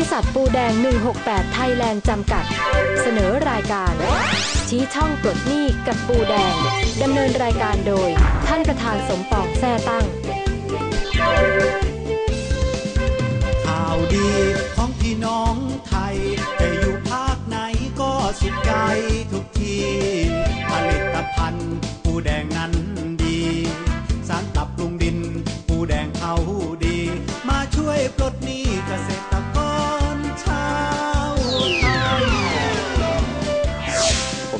ริษัทปูแดง 168 ไทยแลนด์จำกัด เสนอรายการ ชี้ช่องปลดหนี้กับปูแดง ดำเนินรายการโดย ท่านประธานสมปองแท่ตั้ง ข่าวดีของพี่น้องไทยจะอยู่ภาคไหนก็สุขใจทุกที ผลิตภัณฑ์ปูแดงนั้น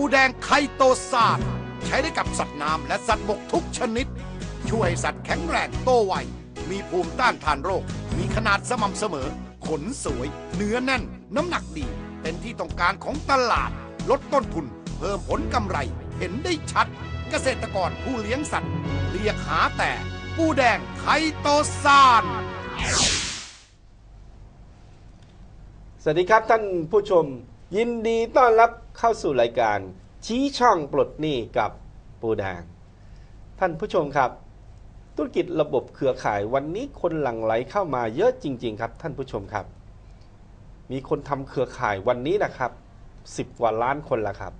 ปูแดงไคโตซานใช้ได้กับสัตว์น้ำและสัตว์บกทุกชนิด ช่วยให้สัตว์แข็งแรงโตไว มีภูมิต้านทานโรค มีขนาดสม่ำเสมอ ขนสวย เนื้อแน่น น้ำหนักดี เป็นที่ต้องการของตลาด ลดต้นทุน เพิ่มผลกำไร เห็นได้ชัด เกษตรกรผู้เลี้ยงสัตว์ เรียกหาแต่ปูแดงไคโตซานสวัสดีครับท่านผู้ชม ยินดีต้อนรับ เข้าสู่รายการ ชี้ช่องปลดหนี้กับปูแดง ท่านผู้ชมครับ ธุรกิจระบบเครือข่ายวันนี้คนหลั่งไหลเข้ามาเยอะจริง ๆ ครับ ท่านผู้ชมครับ มีคนทำเครือข่ายวันนี้นะครับ10กว่าล้านคนละครับ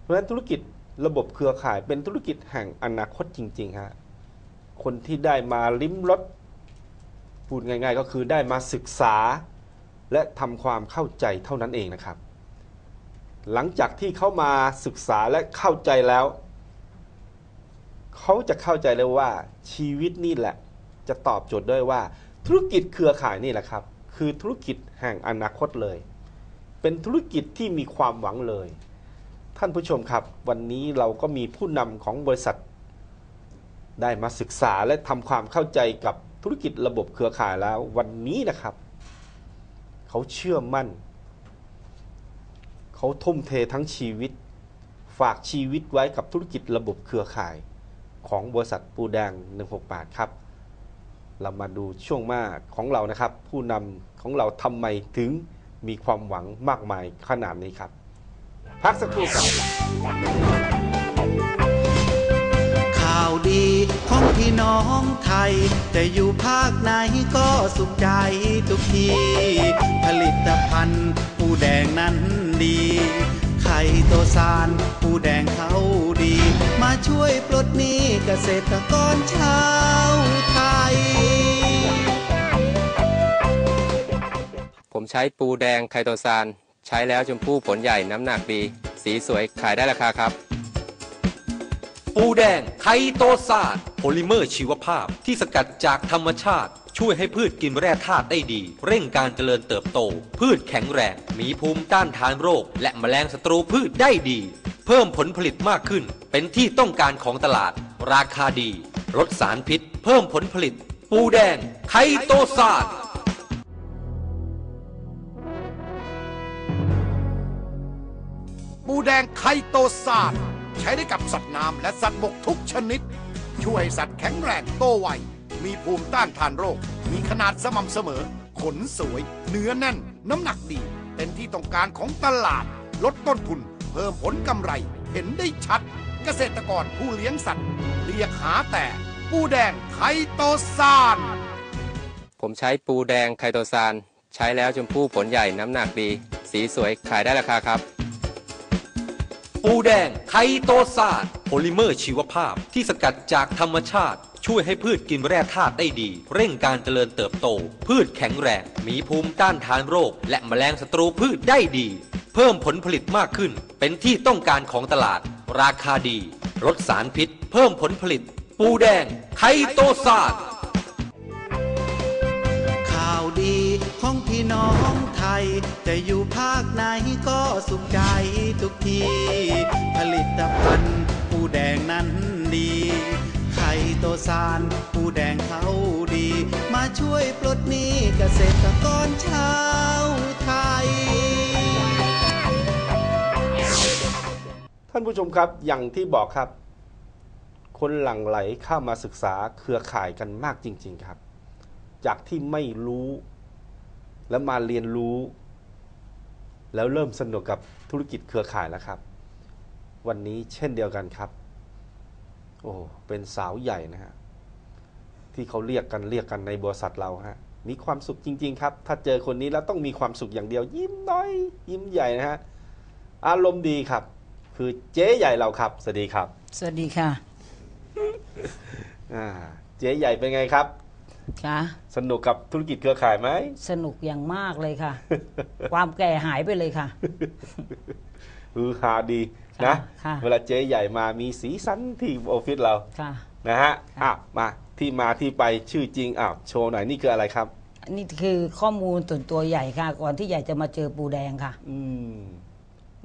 เพราะฉะนั้นธุรกิจระบบเครือข่ายเป็นธุรกิจแห่งอนาคตจริงๆฮะคนที่ได้มาลิ้มรสพูดง่าย ๆ ก็คือได้มาศึกษา และทำความเข้าใจเท่านั้นเองนะครับ หลังจากที่เขามาศึกษาและเข้าใจแล้ว เขาจะเข้าใจเลยว่าชีวิตนี่แหละ จะตอบโจทย์ด้วยว่า ธุรกิจเครือข่ายนี่แหละครับ คือธุรกิจแห่งอนาคตเลย เป็นธุรกิจที่มีความหวังเลย ท่านผู้ชมครับ วันนี้เราก็มีผู้นำของบริษัท ได้มาศึกษาและทำความเข้าใจกับธุรกิจระบบเครือข่ายแล้ว วันนี้นะครับ เขาเชื่อมั่น เขาทุ่มเททั้งชีวิต ฝากชีวิตไว้กับธุรกิจระบบเครือข่าย ของบริษัทปูแดง 168 ครับ เรามาดูช่วงมาของเรานะครับ ผู้นำของเราทำไมถึงมีความหวังมากมายขนาดนี้ครับ พักสักครู่ครับาวดีของพี่น้องไทย จะอยู่ภาคไหนก็สุขใจทุกที ผลิตภัณฑ์ปูแดงนั้นดี ไข่โตซานปูแดงเขาดี มาช่วยปลดหนี้เกษตรกรชาวไทย ผมใช้ปูแดงไคโตซานใช้แล้วชมพู่ผลใหญ่น้ำหนักดี สีสวยขายได้ราคาครับ ปูแดงไคโตซานโพลิเมอร์ชีวภาพที่สกัดจากธรรมชาติ ช่วยให้พืชกินแร่ธาตุได้ดี เร่งการเจริญเติบโต พืชแข็งแรง มีภูมิต้านทานโรค และแมลงศัตรูพืชได้ดี เพิ่มผลผลิตมากขึ้น เป็นที่ต้องการของตลาด ราคาดี ลดสารพิษ เพิ่มผลผลิต ปูแดงไคโตซานปูแดงไคโตซาน ใช้ได้กับสัตว์น้ำและสัตว์บกทุกชนิด ช่วยให้สัตว์แข็งแรงโตไว มีภูมิต้านทานโรค มีขนาดสม่ำเสมอ ขนสวย เนื้อแน่น น้ำหนักดี เป็นที่ต้องการของตลาด ลดต้นทุน เพิ่มผลกำไร เห็นได้ชัด เกษตรกรผู้เลี้ยงสัตว์ เรียกหาแต่ ปูแดงไคโตซานผมใช้ปูแดงไคโตซานใช้แล้วชมพู่ผลใหญ่น้ำหนักดี สีสวยขายได้ราคาครับ ปูแดงไคโตซานโพลิเมอร์ชีวภาพที่สกัดจากธรรมชาติ ช่วยให้พืชกินแร่ธาตุได้ดี เร่งการเจริญเติบโต พืชแข็งแรง มีภูมิต้านทานโรค และแมลงศัตรูพืชได้ดี เพิ่มผลผลิตมากขึ้น เป็นที่ต้องการของตลาด ราคาดี ลดสารพิษ เพิ่มผลผลิต ปูแดง ไคโตซานาวดีของพี่น้องไทย จะอยู่ภาคไหนก็สุขใจทุกที ผลิตภัณฑ์ปูแดงนั้นดี ไข่โตซานปูแดงเขาดี มาช่วยปลดหนี้เกษตรกรชาวไทย ท่านผู้ชมครับอย่างที่บอกครับ คนหลั่งไหลเข้ามาศึกษาเครือข่ายกันมากจริง ๆ ครับ จากที่ไม่รู้ แล้วมาเรียนรู้ แล้วเริ่มสนุกกับธุรกิจเครือข่ายแล้วครับ วันนี้เช่นเดียวกันครับ โอ้เป็นสาวใหญ่นะฮะที่เขาเรียกกันเรียกกันในบริษัทเราฮะมีความสุขจริง ๆ ครับ ถ้าเจอคนนี้แล้วต้องมีความสุขอย่างเดียว ยิ้มน้อย ยิ้มใหญ่นะฮะอารมณ์ดีครับ คือเจ๊ใหญ่เราครับสวัสดีครับ สวัสดีค่ะ อ่าเจ๊ใหญ่เป็นไงครับ ค่ะ สนุกกับธุรกิจเครือข่ายไหม สนุกอย่างมากเลยค่ะ ความแก่หายไปเลยค่ะ ฮือฮาดีนะ ค่ะ เวลาเจ๊ใหญ่มามีสีสันที่ออฟฟิศเรา ค่ะ นะฮะอ้าวมาที่มาที่ไปชื่อจริงอ้าวโชว์หน่อยนี่คืออะไรครับ นี่คือข้อมูลส่วนตัวใหญ่ค่ะ ก่อนที่ใหญ่จะมาเจอปูแดงค่ะ อืม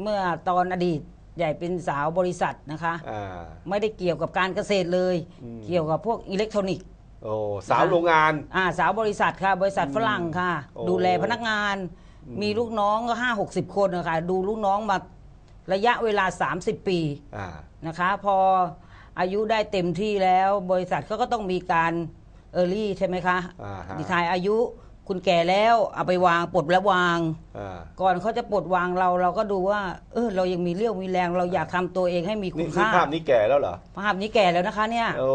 เมื่อตอนอดีตใหญ่เป็นสาวบริษัทนะคะ อ่า ไม่ได้เกี่ยวกับการเกษตรเลย อืม เกี่ยวกับพวกอิเล็กทรอนิกส์ โอ้สาวโรงงาน อ่าสาวบริษัทค่ะ บริษัทฝรั่งค่ะ โอ้ ดูแลพนักงาน มีลูกน้องก็ห้าหกสิบคนนะคะดูลูกน้องมาระยะเวลา 30 ปีอ่านะคะ พออายุได้เต็มที่แล้ว บริษัทเขาก็ต้องมีการเออร์ลี่ใช่ไหมคะอ่าฮะดีทายอายุคุณแก่แล้วเอาไปวางปลดแล้ววาง อ่าก่อนเขาจะปลดวางเราเราก็ดูว่า เออเรายังมีเรี่ยวมีแรง เราอยากทำตัวเองให้มีคุนี่ณคือค่าภาพนี้แก่แล้วเหรอภาพนี้แก่แล้วนะคะเนี่ย โอ้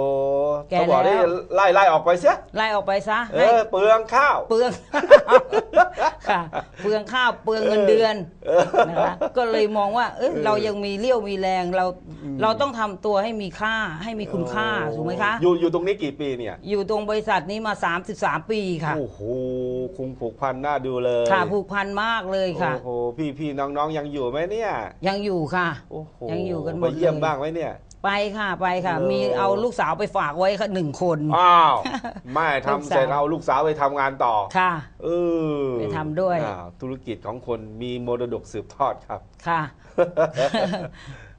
แก่เขาบอกได้แล้วไล่ไล่ออกไปเสียไล่ออกไปซะเอให้อเปลืองข้าว เปลือง ค่ะเปลืองข้าวเปลืองเงินเดือนนะคะก็เลยมองว่า เออเรายังมีเรี่ยวมีแรงเราเราต้องทำตัวให้มีค่าให้มีคุณค่าถูกไหมคะ อยู่อยู่ตรงนี้กี่ปีเนี่ยอยู่ตรงบริษัทนี้มา 33 ปีค่ะ โอ้โหคงผูกพันน่าดูเลยค่ะผูกพันมากเลยค่ะ โอ้โหพี่พี่น้องๆยังอยู่ไหมเนี่ยยังอยู่ค่ะ โอ้โหยังอยู่กันหมไปดเยี่ยมเลย บ้างไหมเนี่ย ไปค่ะไปค่ะเออมีเอาลูกสาวไปฝากไว้ค่ะหนึ่งคน อ้าวแม่ลูกทำสาวเสร็จเอาลูกสาวไปทำงานต่อค่ะเออไปทำด้วยอ้าวธุรกิจของคนมีมรดกสืบทอดครับค่ะ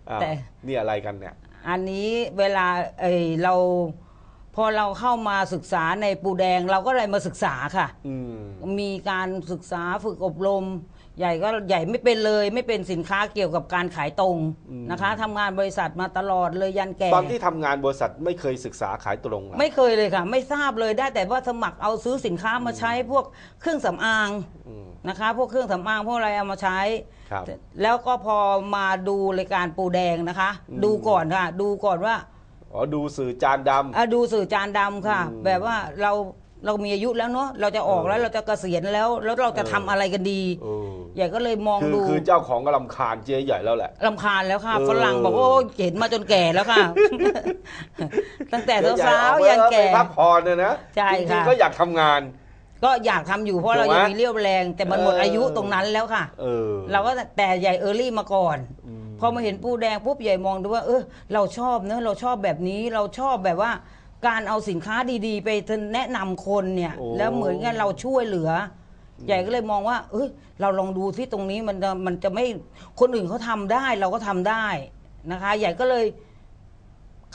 อ้าวแต่นี่อะไรกันเนี่ย อันนี้เวลาเอยเราพอเราเข้ามาศึกษาในปูแดงเราก็เลยมาศึกษาค่ะอืมมีการศึกษาฝึกอบรม ใหญ่ก็ใหญ่ไม่เป็นเลยไม่เป็นสินค้าเกี่ยวกับการขายตรงนะคะทำงานบริษัทมาตลอดเลยยันแก่ตอนที่ทำงานบริษัทไม่เคยศึกษาขายตรงเหรอไม่เคยเลยค่ะ ไม่ทราบเลยได้แต่ว่าสมัครเอาซื้อสินค้ามาใช้พวกเครื่องสำอางอืมนะคะ พวกเครื่องสำอางพวกอะไรเอามาใช้ครับแล้วก็พอมาดูรายการปูแดงนะคะอืมดูก่อนค่ะ ดูก่อนว่าอ๋อดูสื่อจานดำอะดูสื่อจานดำค่ะอืมแบบว่าเรา เรามีอายุแล้วเนาะเราจะออกแล้วเราจะเกษียณแล้ว แล้วเราจะทำอะไรกันดีเออ ใหญ่ก็เลยมองคือดูคือเจ้าของก็ลำคาญเจ๊ใหญ่แล้วแหละ ลำคาญแล้วค่ะเออ ฝรั่งบอกว่าโอ้ยเห็นมาจนแก่แล้วค่ะ ตั้งแต่เจ๊ใหญ่สาวออกๆไปยันแล้วแก่ ไปพักผ่อนเนี่ยนะใช่จริงค่ะ ๆก็อยากทำงาน ก็อยากทำอยู่เพราะเราถูกไหมยังมีเรี่ยวแรง แต่มันหมดเอออ อายุตรงนั้นแล้วค่ะ เออเราก็แต่ใหญ่เออร์ลี่มาก่อนอืมพอมาเห็นปูแดงปุ๊บใหญ่มองดูว่า เออเราชอบเนอะเราชอบแบบนี้เราชอบแบบว่า การเอาสินค้าดีๆ ไปแนะนำคนเนี่ย โอ้ แล้วเหมือนกันเราช่วยเหลืออใหญ่ก็เลยมองว่า เอ้ยเราลองดูที่ตรงนี้มันจะมันจะไม่คนอื่นเขาทำได้ เราก็ทำได้นะคะ ใหญ่ก็เลย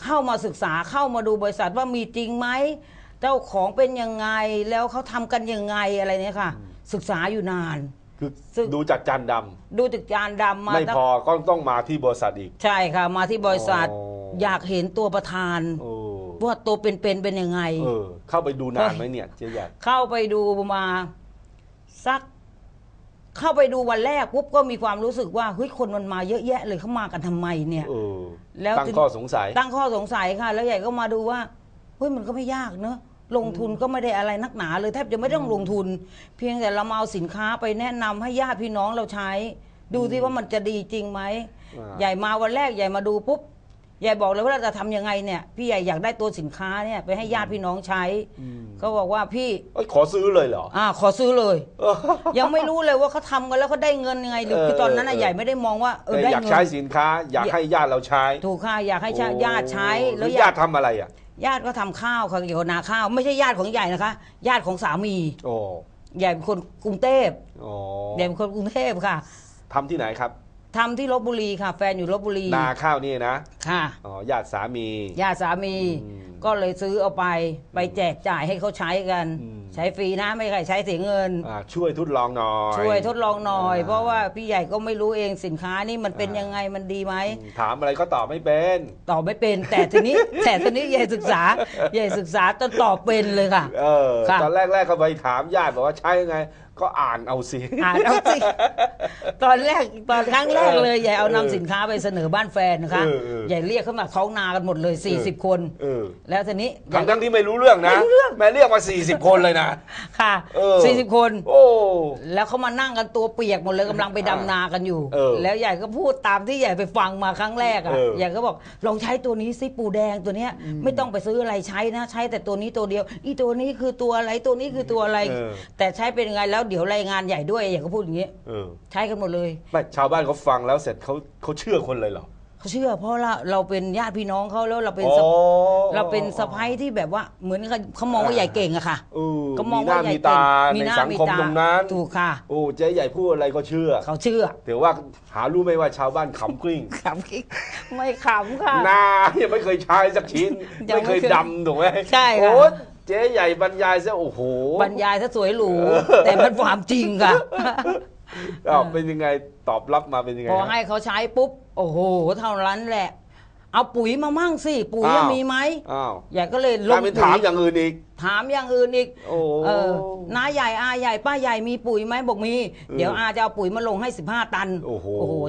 เข้ามาศึกษาเข้ามาดูบริษัทว่ามีจริงไหมเจ้าของเป็นยังไงแล้วเขาทำกันยังไงอะไรเนี่ยค่ะ ศึกษาอยู่นาน คือซึ่ง ดูจากจานดำดูจากจานดำมาไม่ตั้ง พอก็ต้องมาที่บริษัทอีก ใช่ค่ะ มาที่บริษัทอ๋ออ อยากเห็นตัวประธาน โอ้ ว่าตัวเป็นๆเป็นยังไง เออ เข้าไปดูนานไหมเนี่ยเจ๊ใหญ่เข้าไปดูมาสัก เข้าไปดูวันแรกปุ๊บก็มีความรู้สึกว่าเฮ้ยคนมันมาเยอะแยะเลยเขามากันทำไมเนี่ย เออแล้วตั้งข้อสงสัย ตั้งข้อสงสัยค่ะ แล้วใหญ่ก็มาดูว่าเฮ้ยมันก็ไม่ยากเนอะลงทุนก็ไม่ได้อะไรนักหนาเลยแทบจะไม่ต้องลงทุน เพียงแต่เรามาเอาสินค้าไปแนะนำให้ญาติพี่น้องเราใช้ ดูสิว่ามันจะดีจริงไหมอ่า ใหญ่มาวันแรกใหญ่มาดูปุ๊บ ใหญ่บอกเลยว่าเราจะทำยังไงเนี่ย พี่ใหญ่อยากได้ตัวสินค้าเนี่ยไปให้ญาติพี่น้องใช้เขาบอกว่าพี่เอ้ยขอซื้อเลยเหรอ อ่า ขอซื้อเลยเออยังไม่รู้เลยว่าเขาทำกันแล้วเขาได้เงินยังไงหรือเออคือตอนนั้นเอน่ะอใหญ่ไม่ได้มองว่าเออแต่ได้อยากเงิใช้นสินค้า อยากให้ญาติเราใช้ ถูกค่ะอยากให้ชาโอ้ญาติใช้แล้แล้ววญาญาติติทำอะไรอะ ญาติก็ทำข้าวค่ะเกี่ยวกับนาข้าวไม่ใช่ญาติของใหญ่นะคะ ญาติของสามีโอ้ใหญ่เป็นคนกรุงเทพโอ้ใหญ่เป็นคนกรุงเทพค่ะทำที่ไหนครับ ทำที่ลบบุรีค่ะ แฟนอยู่ลบบุรีนาข้าวนี่นะค่ะอ๋อญาติสามี ญาติสามี อืมก็เลยซื้อเอาไปไปแจกจ่ายให้เขาใช้กัน อืม ใช้ฟรีนะไม่ใครใช้เสียเงิน อ่าช่วยทดลองหน่อย ช่วยทดลองหน่อย อ่า เพราะว่าพี่ใหญ่ก็ไม่รู้เองสินค้านี่มันเป็นอ่ายัยังไงมันดีไหมถามอะไรก็ตอบไม่เป็น ตอบไม่เป็นแต่ทีนี้ แต่ทีนี้ใหญ่ศึกษาใหญ่ศึกษาจนตอบเป็นเลยค่ะ เออค่ะ ตอนแรกๆก็ไปถามญาติบอกว่าใช้ยังไง ก็อ่านเอาสิอ่านเอาสิ ตอนแรกตอนครั้งแรกเลยใหญ่เอานำเออสินค้าไปเสนอบ้านแฟนนะคะเออเออใหญ่เรียกเข้ามาท้องนากันหมดเลย 40 คนเออแล้วทีนี้ใหญ่ทั้งทั้งๆที่ไม่รู้เรื่องนะไม่รู้เรื่องแม่เรียกมา 40 คนเลยนะค่ะเออ40 คน โอ้แล้วเขามานั่งกันตัวเปียกหมดเลยกำลังไปดำนากันอยู่เออแล้วใหญ่ก็พูดตามที่ใหญ่ไปฟังมาครั้งแรกอะเออใหญ่ก็บอกลองใช้ตัวนี้สิปูแดงตัวเนี้ยไม่ต้องไปซื้ออะไรใช้นะ ใช้แต่ตัวนี้ตัวเดียว อีตัวนี้คือตัวอะไรตัวนี้คือตัวอะไรเออแต่ใช้เป็นยังไงแล้วเดี๋ยวรายงานใหญ่ด้วยใหญ่ก็พูดอย่างนี้เออใช้กันหมดเลย ไม่ชาวบ้านเขาฟังแล้วเสร็จเขาเขาเชื่อคนเลยเหรอ เขาเชื่อเพราะเราเราเป็นญาติพี่น้องเขาแล้วเราเป็นอ๋อสะเราเป็นสะพ้ายที่แบบว่าเหมือนกับเขามองว่าใหญ่เก่งอะค่ะเออก็มองมีหว่าน้าใหญ่มีเก่ตางมีในหน้าสังมีคมตาตรงนั้นถูกค่ะ โอ้เจ๊ใหญ่พูดอะไรก็เชื่อเขาเชื่อแต่ว่าหารู้ไหมว่าชาวบ้านขำกลิ้งขำกิ๊กไม่ขำค่ะ นายังไม่เคยใช้สักชิ้นยังไม่ไม่เคยเคยดำถูกไหมใช่ค่ะ โอ้ เจ๊ใหญ่บรรยายซะโอ้โห บรรยายซะสวยหรูแต่มันความจริงค่ะอ้าวเป็นยังไงตอบรับมาเป็นยังไงพอฮะให้เขาใช้ปุ๊บ โอ้โห เท่านั้นแหละ เอาปุ๋ยมามั่งสิ ปุ๋ยอ้าวมีไหมอ้าวใหญ่ก็เลยลกลางยเป็นปุ๋ถามยอย่างอื่นอีก ถามอย่างอื่นอีกโอ้เออน้าใหญ่อาใหญ่ป้าใหญ่มีปุ๋ยไหมบอกมี เดี๋ยวอาจะเอาปุ๋ยมาลงให้15ตัน โอ้โห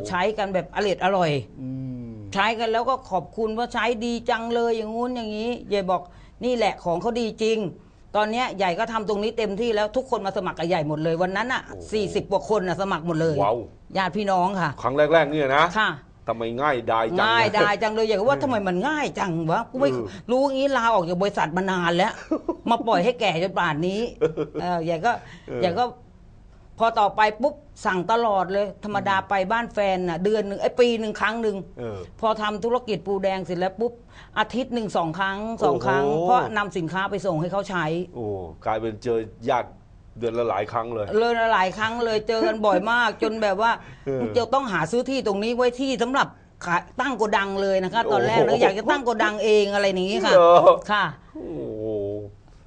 ใช้กันแบบอร่อยอร่อยอืมใช้กันแล้วก็ขอบคุณว่าใช้ดีจังเลยอย่างงู้นอย่างนี้ใหญ่บอก นี่แหละของเขาดีจริง ตอนเนี้ยใหญ่ก็ทำตรงนี้เต็มที่แล้วทุกคนมาสมัครกับใหญ่หมดเลยวันนั้นอะโอ้โหสี่สิบกว่าคนอะสมัครหมดเลยว้าว ญาติพี่น้องค่ะครั้งแรก ๆ เนี่ยนะค่ะ ทำไมง่ายดายจัง ง่ายนะได้จังเลยอยากว่าทำไมมันง่ายจังวะกูไม่เออ รู้งี้ลาออกจากบริษัทมานานแล้ว มาปล่อยให้แก่จนป่านนี้เออใหญ่ก็เออใหญ่ก็ พอต่อไปปุ๊บสั่งตลอดเลย ธรรมดาไปบ้านแฟนน่ะเดือนหนึ่งไอ้ยปีหนึ่งครั้งหนึ่งเออพอทำธุรกิจปูแดงเสร็จแล้วปุ๊บอาทิตย์หนึ่งสองครั้งสองโอ้โหครั้งเพราะนำสินค้าไปส่งให้เขาใช้ โอ้กลายเป็นเจอญาติเดือนละหลายครั้งเลย เลยหลายครั้งเลยเจอกันบ่อยมาก จนแบบว่าเออจะต้องหาซื้อที่ตรงนี้ไว้ที่สำหรับขายตั้งโกดังเลยนะคะ ตอนแรกโอ้เลโหยอยากจะตั้งโกดังเองอะไรอย่างนี้ค่ะเหรอ ค่ะ โอ้โห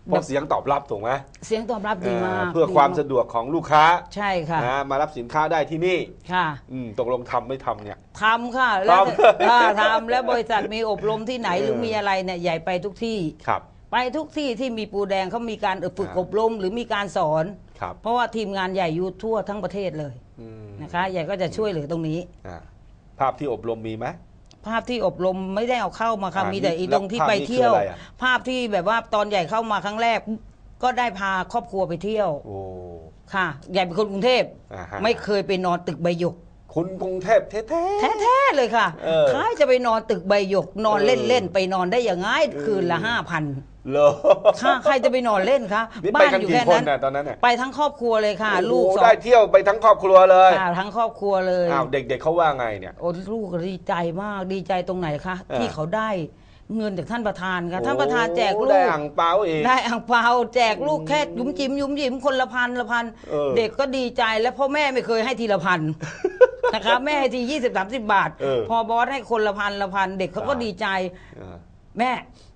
เพราะเสียงตอบรับถูกไหมเสียงตอบรับดีมากอ่าเพื่อความดีกสะดวกของลูกค้าใช่ค่ะนะมารับสินค้าได้ที่นี่ค่ะอืมตกลงทำไม่ทำเนี่ยทำค่ะแล้วทำค่ะทำแล้วบริษัทมีอบรมที่ไหนเออหรือมีอะไรเนี่ยใหญ่ไปทุกที่ครับไปทุกที่ที่มีปูแดงเขามีการฝึกอ่าอบรมหรือมีการสอนครับเพราะว่าทีมงานใหญ่อยู่ทั่วทั้งประเทศเลยอืมนะคะ ใหญ่ก็จะช่วยเหลือตรงนี้อ่าภาพที่อบรมมีไหม ภาพที่อบรมไม่ได้เอาเข้ามาค่ะอ่ามีแต่นี่อีตรงที่แล้วภาพไปนี้เที่ยว คืออะไรอะ ภาพที่แบบว่าตอนใหญ่เข้ามาครั้งแรก ก็ได้พาครอบครัวไปเที่ยวโอ้ ค่ะ ใหญ่เป็นคนกรุงเทพอ่าฮะ ไม่เคยไปนอนตึกใบหยกคุณกรุงเทพแท้ แท้ๆเลยค่ะเออใครจะไปนอนตึกใบหยกนอนเออเล่นๆไปนอนได้อย่างง่ายคืนละห้าพัน ๆ เหรอค่ะใครจะไปนอนเล่นคะนี่ไปบ้านกันอยู่กี่แค่คนนั้นน่ะตอนนั้นน่ะ ไปทั้งครอบครัวเลยค่ะโอ้โหลูกสองได้เที่ยวไปทั้งครอบครัวเลยค่ะทั้งครอบครัวเลยอ้าวเด็กๆเขาว่าไงเนี่ย โอ้ลูกก็ดีใจมากดีใจตรงไหนคะเออ ที่เขาได้เงินจากท่านประธานค่ะท่านประธานแจกโอ้ลูได้กอ่างเปาอีกได้อ่างเปาแจกลูกแค่ยุ้มจิ้มยุ้มยิ้มคนละพันละพันเออเด็กก็ดีใจแล้วพ่อแม่ไม่เคยให้ทีละพัน นะคะแม่ให้ทียี่สิบสามสิบบาท เออพอบอสให้คนละพันละพันเด็กเขาก็อ่า ดีใจเออแม่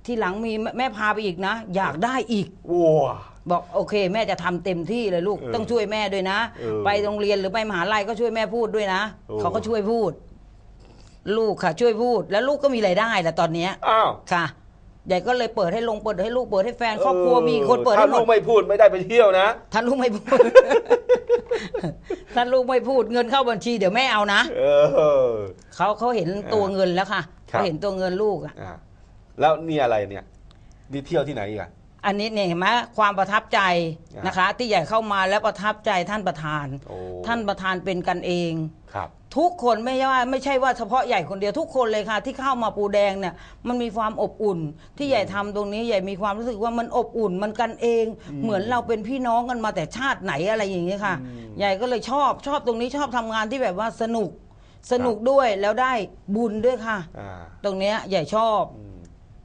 ที่หลังมีแม่พาไปอีกนะ อยากได้อีก ว้า บอกโอเค แม่จะทำเต็มที่เลยลูก เออต้องช่วยแม่ด้วยนะ เออไปโรงเรียนหรือไปมหาลัยก็ช่วยแม่พูดด้วยนะโอ้ เขาก็ช่วยพูด ลูกค่ะ ช่วยพูด แล้วลูกก็มีรายได้แหละตอนเนี้ย อ้าวค่ะใหญ่ก็เลยเปิดให้ลงเปิดให้ลูกเปิดให้แฟนครอบครัวมีคนเปิดถ้าให้หมลูด กไม่พูดไม่ได้ไปเที่ยวนะถ้าลูกไม่พูดถ้าลูกไม่พูดเงินเข้าบัญชีเดี๋ยวแม่เอานะเออ เขาเขาเห็นตัวเงินแล้วค่ะครับ เขาเห็นตัวเงินลูกอะอ่า แล้วนี่อะไรเนี่ยนี่เที่ยวที่ไหนอีกอะ อันนี้เนี่ยเห็นไหมความประทับใจอ่านนะคะ ที่ใหญ่เข้ามาแล้วประทับใจท่านประธาน โอ้ ท่านประธานเป็นกันเอง ครับ ทุกคนไม่ใช่ว่าไม่ใช่ว่าเฉพาะใหญ่คนเดียวทุกคนเลยค่ะ ที่เข้ามาปูแดงเนี่ยมันมีความอบอุ่น ที่ใหญ่ทำตรงนี้ใหญ่มีความรู้สึกว่ามันอบอุ่นมันกันเอง เหมือนเราเป็นพี่น้องกันมาแต่ชาติไหนอะไรอย่างเงี้ยค่ะอืมใหญ่ก็เลยชอบชอบตรงนี้ชอบทำงานที่แบบว่าสนุกสนุกด้วยแล้วได้บุญด้วยค่ะ อ่า ตรงเนี้ยใหญ่ชอบ อืม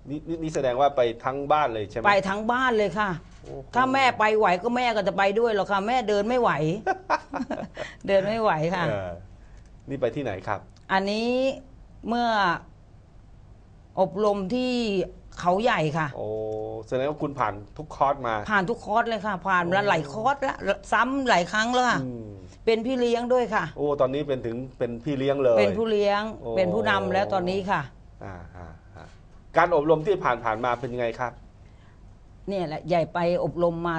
นี่นี่นี่แสดงว่าไปทั้งบ้านเลยใช่ไหม ไปทั้งบ้านเลยค่ะ โอ้โห ถ้าแม่ไปไหวก็แม่ก็จะไปด้วยหรอกค่ะ แม่เดินไม่ไหว เดินไม่ไหวค่ะ เออนี่ไปที่ไหนครับ อันนี้เมื่ออบรมที่เขาใหญ่ค่ะ โอ้แสดงว่าคุณผ่านทุกคอร์สมาผ่านทุกคอร์สเลยค่ะ ผ่านมาหลายคอร์สแล้วซ้ำหลายครั้งแล้วค่ะ อืมเป็นพี่เลี้ยงด้วยค่ะ โอ้ตอนนี้เป็นถึงเป็นพี่เลี้ยงเลย เป็นผู้เลี้ยงโอ้ เป็นผู้นำแล้วตอนนี้ค่ะ อ่าอ่าอ่า การอบรมที่ผ่านผ่านมาเป็นยังไงครับ เนี่ยแหละใหญ่ไปอบรมมา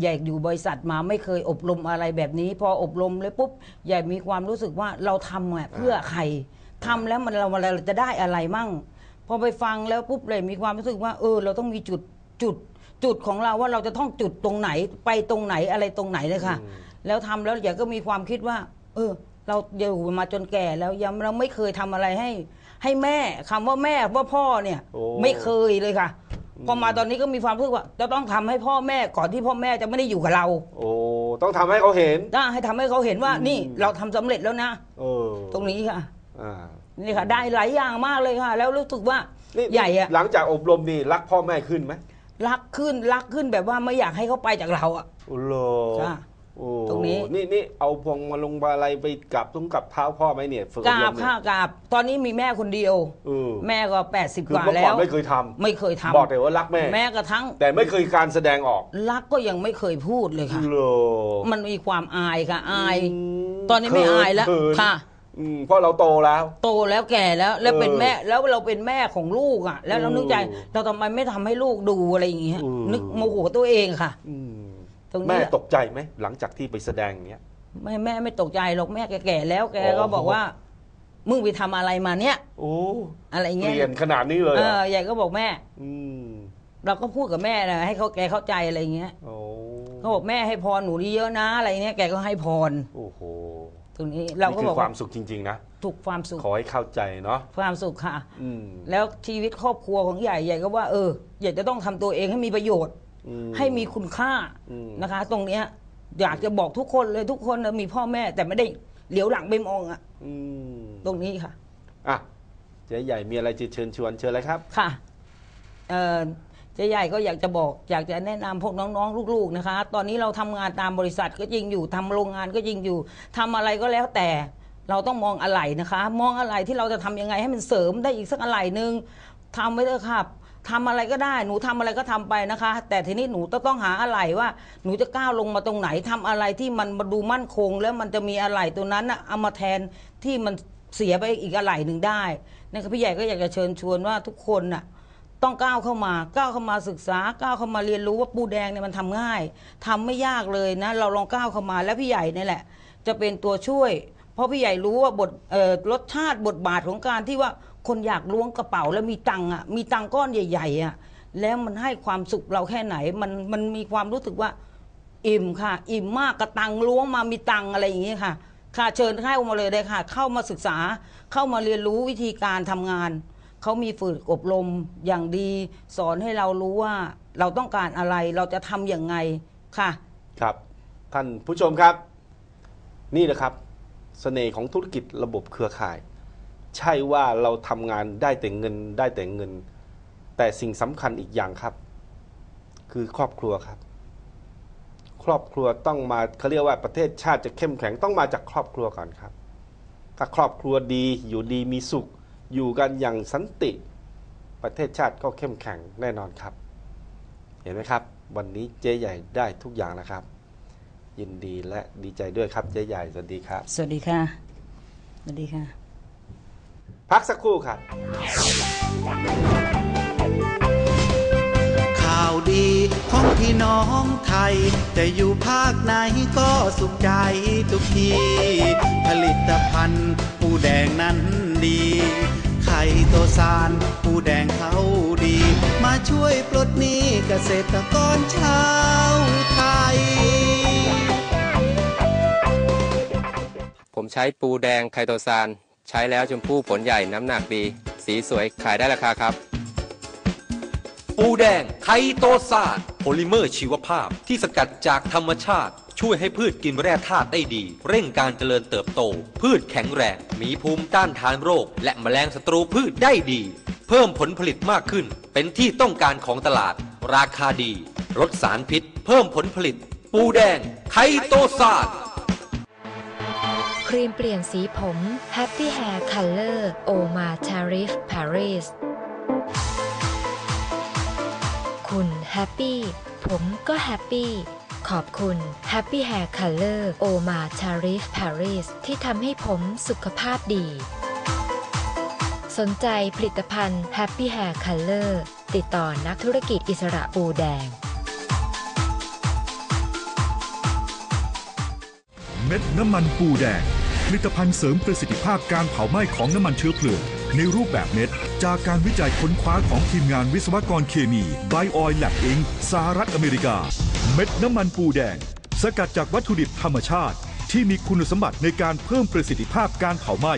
ใหญ่อยู่บริษัทมาไม่เคยอบรมอะไรแบบนี้ พออบรมเลยปุ๊บใหญ่มีความรู้สึกว่าเราทำอะเพื่อใครทำแล้วมันเราเราจะได้อะไรมั่ง พอไปฟังแล้วปุ๊บเลยมีความรู้สึกว่า เออ เราต้องมีจุดจุดจุดของเราว่าเราจะต้องจุดตรงไหนไปตรงไหนอะไรตรงไหนเลยค่ะอืมแล้วทำแล้วใหญ่ก็มีความคิดว่า เออ เราอยู่มาจนแก่แล้วยังเราไม่เคยทำอะไรให้ ให้แม่คำว่าแม่ว่าพ่อเนี่ยโอ้ ไม่เคยเลยค่ะ พอมาตอนนี้ก็มีความรู้สึกว่าจะต้องทำให้พ่อแม่ก่อนที่พ่อแม่จะไม่ได้อยู่กับเราโอ้ต้องทำให้เขาเห็นต้องให้ทำให้เขาเห็นว่าอืม นี่เราทำสำเร็จแล้วนะ เออตรงนี้ค่ะ อ่านี่ค่ะ ได้หลายอย่างมากเลยค่ะ แล้วรู้สึกว่านี่ใหญ่อะหลังจากอบรมนี่รักพ่อแม่ขึ้นไหมรักขึ้นรักขึ้นแบบว่าไม่อยากให้เขาไปจากเราอะโอ้โหจ้ะโอ้ ตรงนี้นี่นี่เอาพวงมาลงมาอะไรไปกับตุ้งกับเท้าพ่อไหมเนี่ยฝึกอบกรารบมเนี่ยค่ะกราบ ตอนนี้มีแม่คนเดียว เออแม่ก็แปดสิบคืกอว่าเมื่อแล้ก่อนว ไม่เคยทำไม่เคยทำบอกแต่ว่ารักแม่ แม้กระทั่งแต่ไม่เคยการแสดงออกรักก็ยังไม่เคยพูดเลยค่ะ โลมันมีความอายค่ะอายมตอนนี้ไม่เขิอายแล้วเขินค่ะ อืมเพราะเราโตแล้ว โตแล้วแก่แล้วแล้วเป็นเออแม่แล้วเราเป็นแม่ของลูกอะ แล้วเราเออนึกใจ เราทำไมไม่ทำให้ลูกดูอะไรอย่างเงี้ยเออ นึกโมโหตัวเองค่ะ อืม ตรงนี้แม่แหละตกใจไหมหลังจากที่ไปแสดงอย่างเนี้ยแม่แม่ไม่ตกใจหรอกแม่แก่ๆแล้วแกอ๋อก็บอกว่า มึงไปทำอะไรมาเนี้ยโอ้อะไรเปเงี้ยลี่ยนขนาดนี้เลยเอเหรออใหญ่ก็บอกแม่ อืมเราก็พูดกับแม่นะให้เขาแกเข้าใจอะไรเงี้ยโอ้เขาบอกแม่ให้พรหนูดีเยอะนะอะไรเงี้ยแกก็ให้พรโอ้โหตรงนี้เราก็นี่คืบอกคว่าวามสุขจริง ๆ นะ ถูกความสุขขอให้เข้าใจเนาะความสุขค่ะ อืมแล้วชีวิตครอบครัวของใหญ่ใหญ่ก็ว่าเออใหญ่จะต้องทำตัวเองให้มีประโยชน์อืม ให้มีคุณค่าอืมนะคะ ตรงเนี้ยอยากจะบอกทุกคนเลยทุกคนนะมีพ่อแม่ แต่ไม่ได้เหลียวหลังไปมองอะอืมตรงนี้ค่ะอะเจ๊ใหญ่มีอะไรจะเชิญชวนเชิญเลยครับ ค่ะเอ่อเจ๊ใหญ่ก็อยากจะบอก อยากจะแนะนำพวกน้องๆลูกๆนะคะ ตอนนี้เราทำงานตามบริษัทก็จริงอยู่ทำโรงงานก็จริงอยู่ทำอะไรก็แล้วแต่เราต้องมองอะไรนะคะ มองอะไรที่เราจะทำยังไงให้มันเสริมได้อีกสักอะไรหนึ่งทำไว้เถอะครับ ทำอะไรก็ได้หนูทำอะไรก็ทำไปนะคะ แต่ทีนี้หนูต้องหาอะไรว่า หนูจะก้าวลงมาตรงไหนทำอะไรที่มันมาดูมั่นคง แล้วมันจะมีอะไรตัวนั้นนะเอามาแทนที่มันเสียไปอีกอะไรหนึ่งได้นะครับพี่ใหญ่ก็อยากจะเชิญชวนว่าทุกคนน่ะต้องก้าวเข้ามาก้าวเข้ามาศึกษาก้าวเข้ามาเรียนรู้ว่าปูแดงเนี่ยมันทำง่ายทำไม่ยากเลยนะ เราลองก้าวเข้ามาแล้วพี่ใหญ่เนี่ยแหละ จะเป็นตัวช่วย เพราะพี่ใหญ่รู้ว่าบทเอ่อรสชาติบทบาทของการที่ว่า คนอยากล้วงกระเป๋าแล้วมีตังค์อะมีตังค์ก้อนใหญ่ๆอะแล้วมันให้ความสุขเราแค่ไหน มันมันมีความรู้สึกว่า อิ่มค่ะ อิ่มมากกระตังล้วงมามีตังอะไรอย่างนี้ค่ะ ค่ะเชิญเข้ามาเลยเลยค่ะ เข้ามาศึกษาเข้ามาเรียนรู้วิธีการทำงาน เขามีฝึกอบรมอย่างดี สอนให้เรารู้ว่าเราต้องการอะไรเราจะทำอย่างไงค่ะ ครับ ท่านผู้ชมครับ นี่แหละครับเสน่ห์ของธุรกิจระบบเครือข่าย ใช่ว่าเราทำงานได้แต่เงินได้แต่เงิน แต่สิ่งสำคัญอีกอย่างครับ คือครอบครัวครับ ครอบครัวต้องมาเขาเรียกว่าประเทศชาติจะเข้มแข็งต้องมาจากครอบครัวก่อนครับ ถ้าครอบครัวดีอยู่ดีมีสุข อยู่กันอย่างสันติ ประเทศชาติก็เข้มแข็งแน่นอนครับ เห็นไหมครับ วันนี้เจ๊ใหญ่ได้ทุกอย่างนะครับ ยินดีและดีใจด้วยครับเจ๊ใหญ่สวัสดีครับ สวัสดีค่ะสวัสดีค่ะ พักสักครู่ครับ ข่าวดีของพี่น้องไทย จะอยู่ภาคไหนก็สุขใจทุกที ผลิตภัณฑ์ปูแดงนั้นดี ไข่โตซานปูแดงเขาดี มาช่วยปลดหนี้เกษตรกรชาวไทย ผมใช้ปูแดงไคโตซาน ใช้แล้วชมพู่ผลใหญ่น้ำหนักดี สีสวยขายได้ราคาครับ ปูแดงไคโตซานโพลิเมอร์ชีวภาพที่สกัดจากธรรมชาติ ช่วยให้พืชกินแร่ธาตุได้ดี เร่งการเจริญเติบโต พืชแข็งแรง มีภูมิต้านทานโรค และแมลงศัตรูพืชได้ดี เพิ่มผลผลิตมากขึ้น เป็นที่ต้องการของตลาด ราคาดี ลดสารพิษ เพิ่มผลผลิต ปูแดงไคโตซาน ครีมเปลี่ยนสีผม Happy Hair Color Oma Tarif Paris คุณแฮปปี้ผมก็แฮปปี้ขอบคุณ Happy Hair Color Oma Tarif Paris ที่ทำให้ผมสุขภาพดี สนใจผลิตภัณฑ์ Happy Hair Color ติดต่อนักธุรกิจอิสระปูแดง เม็ดน้ำมันปูแดง ผลิตภัณฑ์เสริมประสิทธิภาพการเผาไหม้ของน้ำมันเชื้อเพลิงในรูปแบบเม็ด จากการวิจัยค้นคว้าของทีมงานวิศวกรเคมีไบออยล์แลบอิงสหรัฐอเมริกา เม็ดน้ำมันปูแดง สกัดจากวัตถุดิบธรรมชาติ ที่มีคุณสมบัติในการเพิ่มประสิทธิภาพการเผาไหม้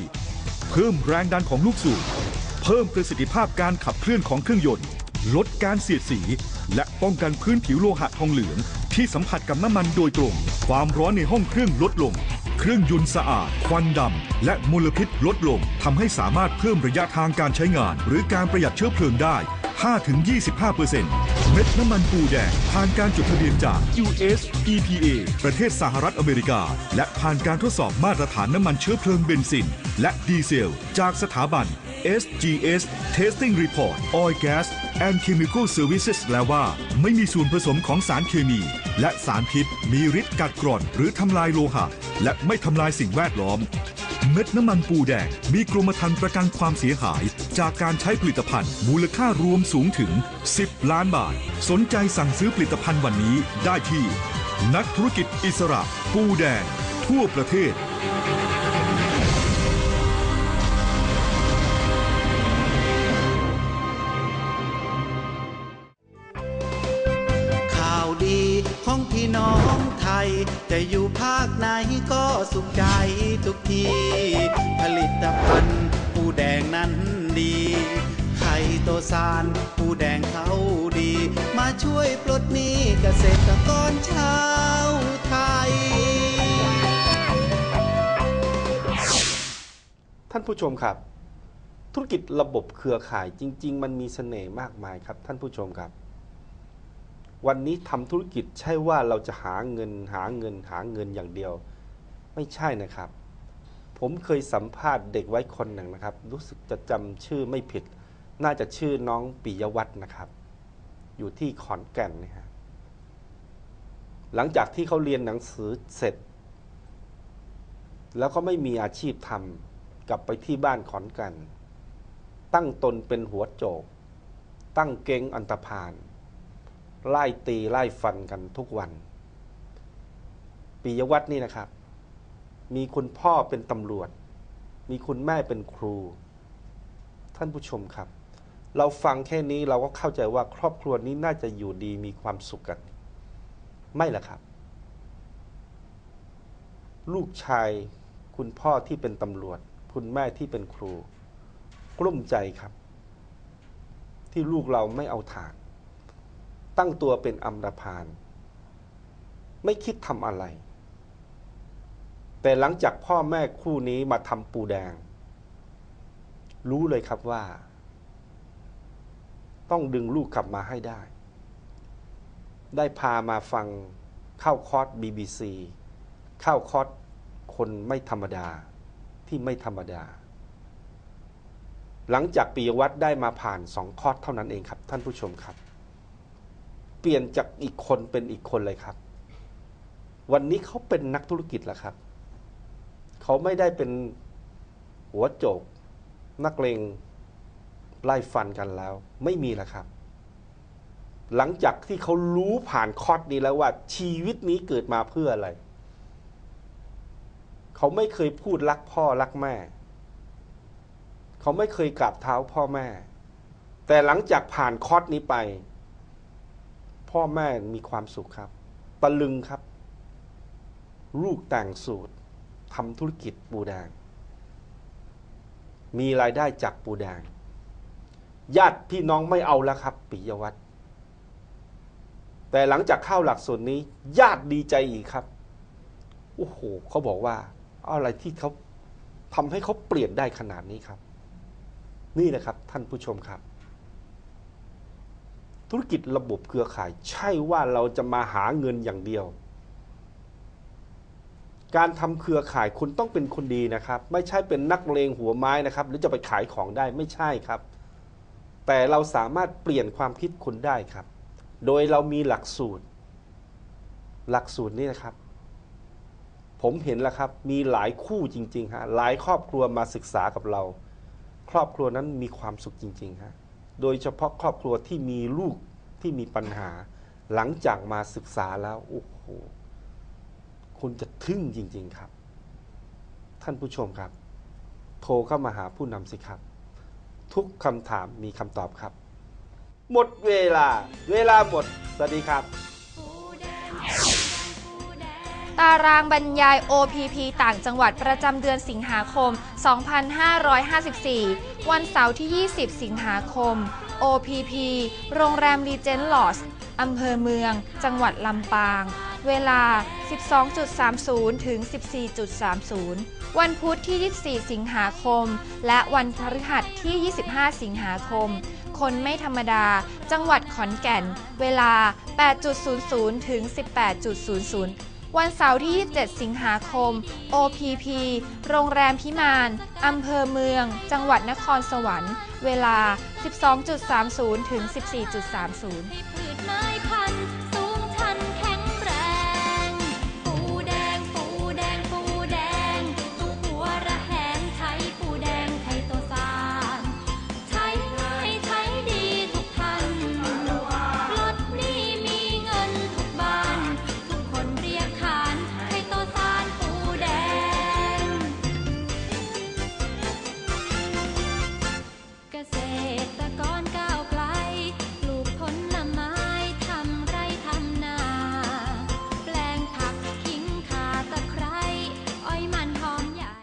เพิ่มแรงดันของลูกสูบเพิ่มประสิทธิภาพการขับเคลื่อนของเครื่องยนต์ ลดการเสียดสี และป้องกันพื้นผิวโลหะทองเหลือง ที่สัมผัสกับน้ำมันโดยตรง ความร้อนในห้องเครื่องลดลง เครื่องยนต์สะอาด ควันดำ และมลพิษลดลงทำให้สามารถเพิ่มระยะทางการใช้งาน หรือการประหยัดเชื้อเพลิงได้ 5-25%เม็ดน้ำมันปูแดงผ่านการจดทะเบียนจาก US EPA ประเทศสหรัฐอเมริกา และผ่านการทดสอบมาตรฐานน้ำมันเชื้อเพลิงเบนซิน และดีเซล จากสถาบัน SGS Testing Report Oil Gas and Chemical Services แล้วว่า ไม่มีส่วนผสมของสารเคมี และสารพิษ มีฤทธิ์กัดกร่อนหรือทำลายโลหะ และไม่ทำลายสิ่งแวดล้อม เม็ดน้ำมันปูแดง มีกรมธรรม์ประกันความเสียหาย จากการใช้ผลิตภัณฑ์ มูลค่ารวมสูงถึง 10 ล้านบาท สนใจสั่งซื้อผลิตภัณฑ์วันนี้ได้ที่ นักธุรกิจอิสระ ปูแดง ทั่วประเทศ ก็สุขใจทุกที ผลิตภัณฑ์ปูแดงนั้นดี ไข่โตซานปูแดงเขาดี มาช่วยปลดหนี้เกษตรกรชาวไทย ท่านผู้ชมครับ ธุรกิจระบบเครือข่ายจริง ๆ มันมีเสน่ห์มากมายครับ ท่านผู้ชมครับวันนี้ทำธุรกิจใช่ว่าเราจะหาเงินหาเงินหาเงินอย่างเดียว ไม่ใช่นะครับ ผมเคยสัมภาษณ์เด็กไว้คนหนึ่งนะครับ รู้สึกจะจำชื่อไม่ผิด น่าจะชื่อน้องปิยวัฒน์นะครับ อยู่ที่ขอนแก่นนะฮะหลังจากที่เขาเรียนหนังสือเสร็จ แล้วก็ไม่มีอาชีพทำกลับไปที่บ้านขอนแก่นตั้งตนเป็นหัวโจก ตั้งเกงอันตพานไล่ตีไล่ฟันกันทุกวัน ปิยวัฒน์นี่นะครับ มีคุณพ่อเป็นตำรวจ มีคุณแม่เป็นครู ท่านผู้ชมครับ เราฟังแค่นี้เราก็เข้าใจว่าครอบครัวนี้น่าจะอยู่ดีมีความสุขกัน ไม่ล่ะครับ ลูกชายคุณพ่อที่เป็นตำรวจ คุณแม่ที่เป็นครู กลุ้มใจครับ ที่ลูกเราไม่เอาฐาน ตั้งตัวเป็นอัมรพาน ไม่คิดทำอะไร แต่หลังจากพ่อแม่คู่นี้มาทำปูแดง รู้เลยครับว่า ต้องดึงลูกกลับมาให้ได้ ได้พามาฟังเข้าคอร์ส BBC เข้าคอร์สคนไม่ธรรมดาที่ไม่ธรรมดา หลังจากปียวัตรได้มาผ่านสองคอร์สเท่านั้นเองครับ ท่านผู้ชมครับ เปลี่ยนจากอีกคนเป็นอีกคนเลยครับ วันนี้เขาเป็นนักธุรกิจแล้วครับ เขาไม่ได้เป็นหัวโจก นักเลงไล่ฟันกันแล้ว ไม่มีแล้วครับ หลังจากที่เขารู้ผ่านคอร์สนี้แล้วว่าชีวิตนี้เกิดมาเพื่ออะไร เขาไม่เคยพูดรักพ่อรักแม่ เขาไม่เคยกราบเท้าพ่อแม่ แต่หลังจากผ่านคอร์สนี้ไป พ่อแม่มีความสุขครับตะลึงครับ ลูกแต่งสูตร ทำธุรกิจปูแดง มีรายได้จากปูแดง ญาติพี่น้องไม่เอาแล้วครับปิยวัตรแต่หลังจากเข้าหลักสูตรนี้ ญาติดีใจอีกครับโอ้โหเขาบอกว่า อะไรที่เขาทำให้เขาเปลี่ยนได้ขนาดนี้ครับ นี่นะครับท่านผู้ชมครับ ธุรกิจระบบเครือข่าย ใช่ว่าเราจะมาหาเงินอย่างเดียว การทำเครือข่ายคุณต้องเป็นคนดีนะครับ ไม่ใช่เป็นนักเลงหัวไม้นะครับ หรือจะไปขายของได้ไม่ใช่ครับ แต่เราสามารถเปลี่ยนความคิดคุณได้ครับ โดยเรามีหลักสูตร หลักสูตรนี้นะครับ ผมเห็นแล้วครับ มีหลายคู่จริงๆฮะหลายครอบครัวมาศึกษากับเรา ครอบครัวนั้นมีความสุขจริงๆฮะโดยเฉพาะครอบครัวที่มีลูกที่มีปัญหา หลังจากมาศึกษาแล้วโอ้โห คุณจะทึ่งจริง ๆ ครับ ท่านผู้ชมครับ โทรเข้ามาหาผู้นำสิครับ ทุกคำถามมีคำตอบครับ หมดเวลา เวลาหมด สวัสดีครับ ตารางบรรยาย OPP ต่างจังหวัดประจำเดือนสิงหาคม 2554 วันเสาร์ที่ 20 สิงหาคม OPP โรงแรมรีเจนต์ลอสอำเภอเมือง จังหวัดลำปาง เวลา 12.30 ถึง 14.30 วันพุธที่ 24 สิงหาคม และวันพฤหัสที่ 25 สิงหาคม คนไม่ธรรมดา จังหวัดขอนแก่น เวลา 8.00 ถึง 18.00วันเสาร์ที่ 27 สิงหาคม OPP โรงแรมพิมานอำเภอเมือง จังหวัดนครสวรรค์ เวลา 12.30 ถึง 14.30